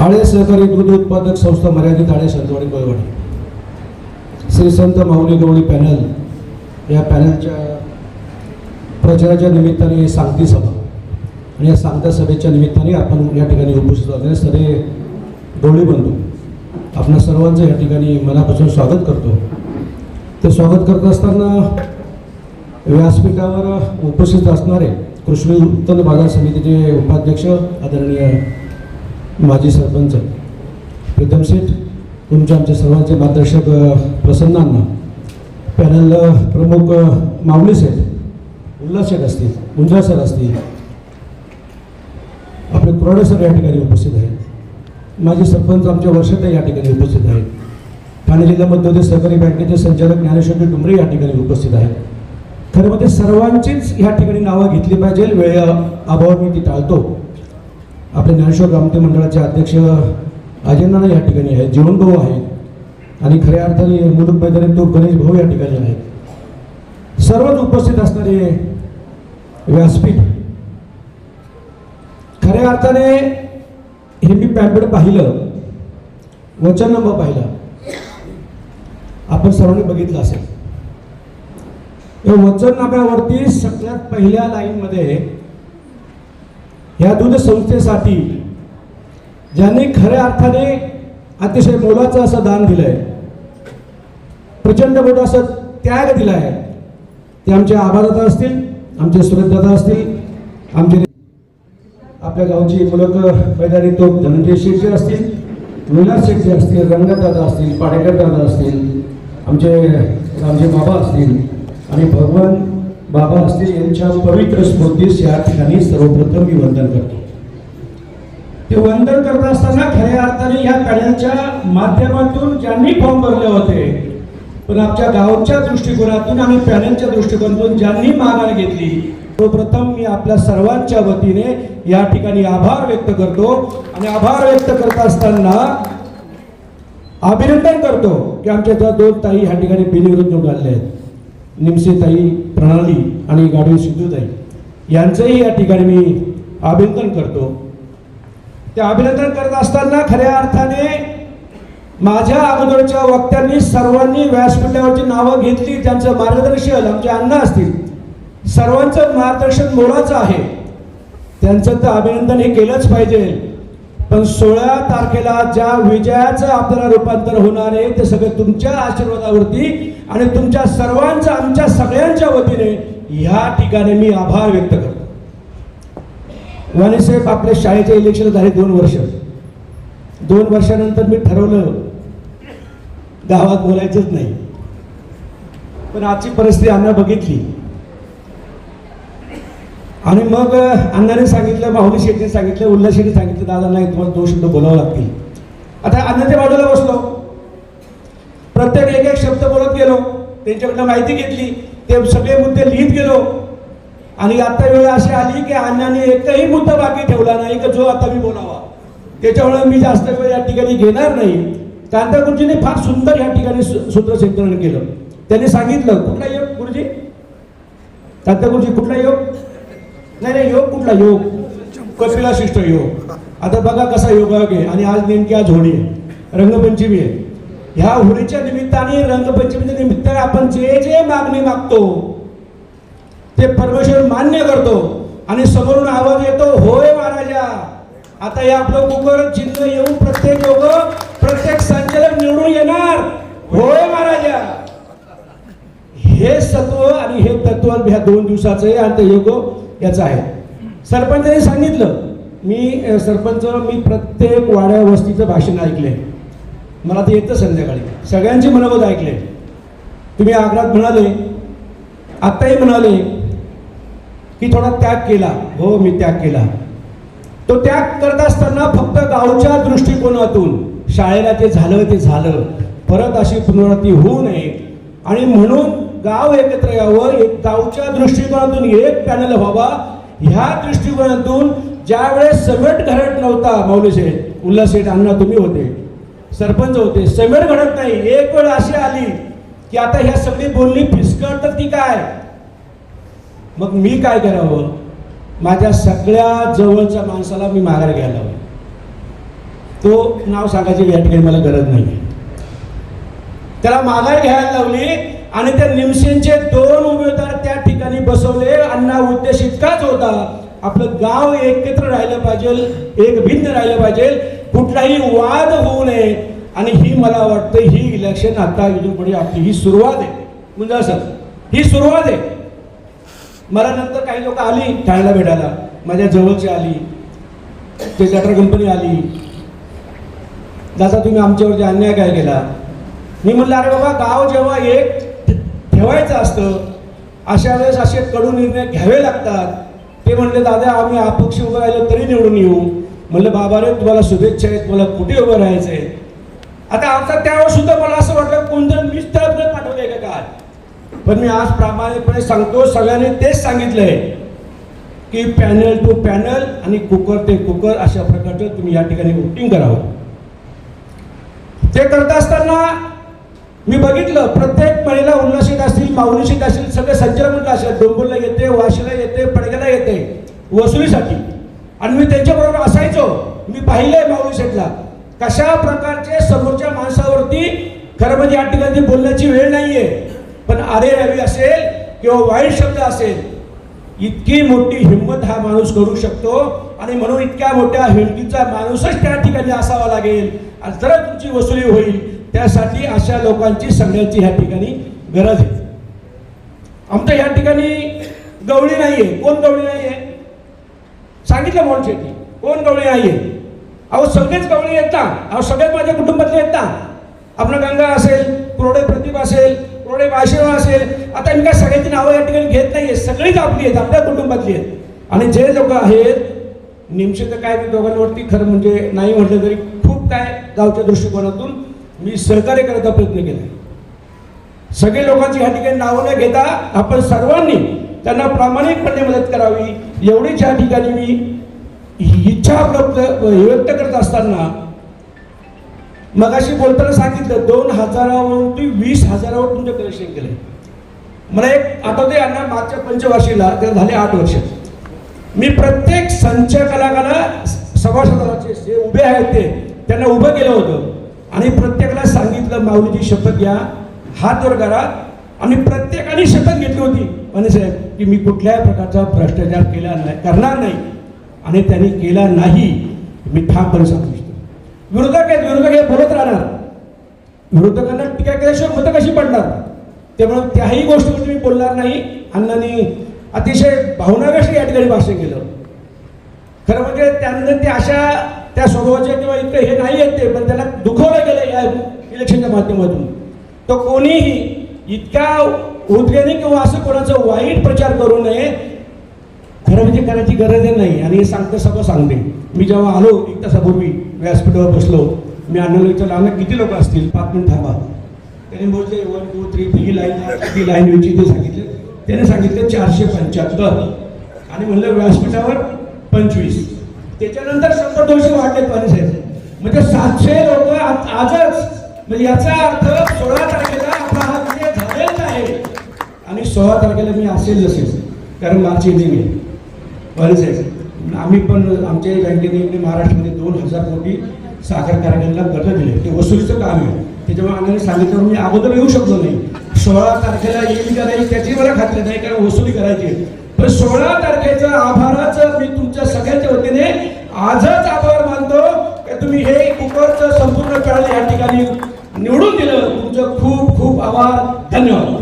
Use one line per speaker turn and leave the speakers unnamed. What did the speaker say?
आळे सहकारी दूध उत्पादक संस्था मर्यादित आळे संतवाडी कोळवाडी श्री संत माऊली गवळी पॅनल या पॅनलच्या प्रचाराच्या निमित्ताने सांगती सभा आणि या सांगता सभेच्या निमित्ताने आपण या ठिकाणी उपस्थित असलेले सरे गवळी बंधू आपणा सर्वांचं या ठिकाणी मनापासून स्वागत करतो. ते स्वागत करत असताना व्यासपीठावर उपस्थित असणारे कृष्णी उत्पन्न बाजार समितीचे उपाध्यक्ष आदरणीय माजी सरपंच. प्रीतम शेठ तुमच्या आमच्या सर्वांचे मार्गदर्शक प्रसन्नांना. पॅनल प्रमुख माऊली सेठ उल्हास शेठ असतील गुंजा सर असतील. आपले कुराडे सर या ठिकाणी उपस्थित आहेत. माजी सरपंच आमच्या वर्षात या ठिकाणी उपस्थित आहेत. ठाणे जिल्हा मध्यवर्ती सहकारी बँकेचे संचालक ज्ञानेश्वर डुमरे या ठिकाणी उपस्थित आहेत. खरं म्हणजे सर्वांचीच ह्या ठिकाणी नावं घेतली पाहिजे वेळ अभाव मी ती टाळतो. आपले ज्ञानेश्वर ग्रामते मंडळाचे अध्यक्ष अजयनाना या ठिकाणी आहेत जीवनभाऊ आहेत. आणि खऱ्या अर्थाने मुलुक मैदानी तो गणेश भाऊ या ठिकाणी आहेत. सर्वच उपस्थित असणारे व्यासपीठ. खऱ्या अर्थाने हे मी पॅम्पलेट पाहिलं वचननामा पाहिला. आपण सर्वांनी बघितलं असेल. या वचननाम्यावरती सगळ्यात पहिल्या लाईनमध्ये ह्या दूध संस्थेसाठी ज्यांनी खऱ्या अर्थाने अतिशय मोलाचं असं दान दिलंय प्रचंड मोठं असं त्याग दिलाय ते आमचे आभारदाता असतील आमचे सुरतदादा असतील आमचे आपल्या गावची मुलक मैदानी तो धनंजय शेठ असतील विलास शेटजी असतील रंगदादा असतील पाडेकर दादा असतील आमचे रामजी बाबा असतील आणि भगवान बाबा असतील यांच्या पवित्र स्मृतीस या ठिकाणी सर्वप्रथम मी वंदन करतो. ते वंदन करत असताना खऱ्या अर्थाने या पॅनलच्या माध्यमातून ज्यांनी फॉर्म भरले होते पण आमच्या गावच्या दृष्टिकोनातून आणि पॅनलच्या दृष्टिकोनातून ज्यांनी माघार घेतली सर्वप्रथम मी आपल्या सर्वांच्या वतीने या ठिकाणी आभार व्यक्त करतो आणि आभार व्यक्त करत असताना अभिनंदन करतो की आमच्या ज्या दोन ताई ह्या ठिकाणी बिनविरोध आले आहेत. निमसे ताई प्रणाली आणि गाडवी सिद्धूताई यांचंही या ठिकाणी मी अभिनंदन करतो. ते अभिनंदन करत असताना खऱ्या अर्थाने माझ्या अगोदरच्या वक्त्यांनी सर्वांनी व्यासपीठावरची नावं घेतली त्यांचं मार्गदर्शन आमचे अण्णा असतील सर्वांचं मार्गदर्शन मोलाचं आहे. त्यांचं तर अभिनंदन हे केलंच पाहिजे. पण सोळा तारखेला ज्या विजयाचं आपल्याला रूपांतर होणार आहे ते सगळं तुमच्या आशीर्वादावरती आणि तुमच्या सर्वांच्या आमच्या सगळ्यांच्या वतीने ह्या ठिकाणी मी आभार व्यक्त करतो. वाणीसाहेब आपल्या शाळेचे इलेक्शन झाले दोन वर्ष. दोन वर्षानंतर मी ठरवलं गावात बोलायचंच नाही. पण आजची परिस्थिती आम्ही बघितली. आणि मग अण्णाने सांगितलं माहुली शेट्टीने सांगितलं उल्हास शेट्टी सांगितलं दादा नाही तुम्हाला दोन शब्द बोलावं लागतील. आता अण्णाच्या बाजूला बसलो. प्रत्येक एक एक शब्द बोलत गेलो. त्यांच्याकडनं माहिती घेतली. ते सगळे मुद्दे लिहित गेलो. आणि आता वेळ अशी आली की अण्णाने एकही मुद्दा बाकी ठेवला नाही का जो आता मी बोलावा. त्याच्यामुळे मी जास्त वेळ या ठिकाणी घेणार नाही. कांता गुरुजीने फार सुंदर या ठिकाणी सू- सूत्रसंकलन केलं. त्यांनी सांगितलं कुठला योग गुरुजी? कांता गुरुजी कुठला योग? नाही नाही योग कुठला? योग. कपिला शिष्ट योग. आता बघा कसा योग आहे. आणि आज नेमकी आज होळी आहे. रंगपंचमी आहे. ह्या होळीच्या निमित्ताने रंगपंचमीच्या निमित्ताने आपण जे जे मागणी मागतो ते परमेश्वर मान्य करतो आणि समोरून आवाज येतो होय महाराजा. आता हे आपलं कुकर चिन्ह येऊन प्रत्येक लोक प्रत्येक संचालक निवडून येणार. होय महाराजा. हे सत्व आणि हे तत्व ह्या दोन दिवसाचं आहे. आणि ते योग याचं आहे. सरपंचाने सांगितलं मी सरपंच मी प्रत्येक वाड्या वस्तीचं भाषण ऐकलंय. मला ते येतं संध्याकाळी. सगळ्यांचे मनोगत ऐकले तुम्ही आग्रात म्हणाले आत्ताही म्हणाले की थोडा त्याग केला. हो मी त्याग केला. तो त्याग करत असताना फक्त गावच्या दृष्टिकोनातून शाळेला ते झालं ते झालं. परत अशी पुनरावृत्ती होऊ नये. आणि म्हणून गाव एकत्र यावं एक गावच्या दृष्टिकोनातून एक पॅनल व्हावा ह्या दृष्टिकोनातून ज्या वेळेस समेट घडत नव्हता माऊली शेठ उल्हास शेठ अण्णा तुम्ही होते सरपंच होते समेट घडत नाही एक वेळ अशी आली की आता ह्या सगळी बोलणी फिसकळतात की काय? मग मी काय करावं? माझ्या सगळ्या जवळच्या माणसाला मी माघार घ्यायला हवं. तो नाव सांगायची या ठिकाणी मला गरज नाही त्याला माघार घ्यायला लावली आणि त्या निमसेनचे दोन उमेदवार त्या ठिकाणी बसवले. अण्णा उद्देश इतकाच होता. आपलं गाव एकत्र राहिलं पाहिजे एक भिन्न राहिलं पाहिजे. कुठलाही वाद होऊ नये. आणि ही मला वाटतं ही इलेक्शन आता इथून पुढे आपली ही सुरुवात आहे. म्हणजे असं ही सुरुवात आहे. मला नंतर काही लोक आली ठाण्याला भेटायला. माझ्या जवळची आली. ते गटर कंपनी आली. दादा तुम्ही आमच्यावरती अन्याय काय केला? मी म्हणलं अरे बाबा गाव जेव्हा एक ठेवायचं असतं अशा वेळेस असे कडू निर्णय घ्यावे लागतात. ते म्हणले दादा आम्ही अपक्ष उभं राहिलो तरी निवडून येऊ. म्हणलं बाबा रे तुम्हाला शुभेच्छा आहेत तुम्हाला कुठे उभं राहायचं आहे? आता आता त्यावेळेस सुद्धा मला असं वाटलं कोणतरी मीच त्याला पाठवले का काय पण मी आज प्रामाणिकपणे सांगतो सगळ्यांनी तेच सांगितलंय की पॅनल टू पॅनल आणि कुकर ते कुकर अशा प्रकारचं तुम्ही या ठिकाणी वोटिंग करावं. ते करत असताना मी बघितलं प्रत्येक महिला उल्हासित असतील माऊलीशीत असतील सगळे संचलन असेल डोंगरला येते वाशीला येते पडग्याला येते वसुलीसाठी. आणि मी त्यांच्याबरोबर असायचो. मी पाहिलंय माऊली शेठला कशा प्रकारचे समोरच्या माणसावरती खरं म्हणजे या ठिकाणी बोलण्याची वेळ नाहीये. पण आरे रवी असेल किंवा वाईट शब्द असेल इतकी मोठी हिंमत हा माणूस करू शकतो. आणि म्हणून इतक्या मोठ्या हिमतीचा माणूसच त्या ठिकाणी असावा लागेल. आणि जर तुमची वसुली होईल. त्यासाठी अशा लोकांची सगळ्यांची ह्या ठिकाणी गरज आहे. आमच्या या ठिकाणी गवळी नाहीये. कोण गवळी नाहीये? सांगितलं म्हणून शेती कोण गवळी नाहीये? अहो सगळेच गवळी येतात. अहो सगळेच माझ्या कुटुंबातले येतात. आपलं गंगा असेल प्रोडे प्रदीप असेल प्रोडे वाशिवा असेल. आता मी काय सगळ्यांची नावं या ठिकाणी घेत नाहीये. सगळीच आपली आहेत आपल्या कुटुंबातली आहेत. आणि जे लोक आहेत निमशे तर काय मी दोघांवरती खरं म्हणजे नाही म्हटलं तरी खूप काय गावच्या दृष्टिकोनातून मी सहकार्य करायचा प्रयत्न केला. सगळे लोकांची ह्या ठिकाणी नावं न घेता आपण सर्वांनी त्यांना प्रामाणिकपणे मदत करावी एवढीच या ठिकाणी मी इच्छा व्यक्त व्यक्त करत असताना मगाशी बोलताना सांगितलं दोन हजारावरून ते वीस हजारावर तुमचं कलेक्शन केलं मला एक आठवते यांना मागच्या पंचवार्षीला त्याला झाले आठ वर्ष. मी प्रत्येक संचालकाला सभासदाचे जे उभे आहेत ते त्यांना उभं केलं होतं. आणि प्रत्येकाला सांगितलं माऊलीची शपथ घ्या. हात वर करा. आणि प्रत्येकाने शपथ घेतली होती. म्हणे साहेब की मी कुठल्याही प्रकारचा भ्रष्टाचार केला नाही करणार नाही. आणि त्यांनी केला नाही. मी ठामपणे सांगू इच्छितो. विरोधक आहेत विरोधक हे बोलत राहणार. विरोधकांना टीका केल्याशिवाय मतं कशी पडणार? त्यामुळे त्याही गोष्टीवर मी बोलणार नाही. अण्णांनी अतिशय भावनावेश या ठिकाणी भाषण केलं. खरं म्हणजे त्यांना ते अशा त्या स्वभावाचे किंवा इतकं हे नाही आहेत ते पण त्याला दुखवलं गेलं या इलेक्शनच्या माध्यमातून. तर कोणीही इतक्या उद्रेने किंवा असं कोणाचं वाईट प्रचार करू नये खरं म्हणजे करायची गरज नाही. आणि हे सांगते सगळं सांगते. मी जेव्हा आलो एक तासापूर्वी व्यासपीठावर बसलो. मी अण्णाला विचारलं अण्णा किती लोक असतील? पाच मिनिट थांबा. त्याने बोलले वन टू थ्री ही लाईन ती लाईन व्हायची ते सांगितले. त्याने सांगितलं चारशे पंच्याहत्तर. आणि म्हणलं व्यासपीठावर पंचवीस. त्याच्यानंतर शंभर दोनशे वाढले पाणी साहेब. म्हणजे सातशे लोक आजच म्हणजे याचा अर्थ सोळा तारखेला आपला हा विजय झालेला आहे. आणि सोळा तारखेला मी असेल नसेल कारण माझी एंडिंग आहे. पाणी साहेब आम्ही पण आमच्या बँकेने महाराष्ट्रामध्ये दोन हजार कोटी साखर कारखान्याला कर्ज दिले. ते वसुलीचं काम आहे. त्याच्यामुळे आम्हाला सांगितलं मी अगोदर येऊ शकलो नाही. सोळा तारखेला येईल का नाही त्याची मला खात्री नाही कारण वसुली करायची पण सोळा तारखेचा आभाराचं मी तुमच्या सगळ्यांच्या वतीने आजच आभार मानतो. की तुम्ही हे कुकरचं संपूर्ण काळ या ठिकाणी निवडून दिलं. तुमचं खूप खूप आभार. धन्यवाद.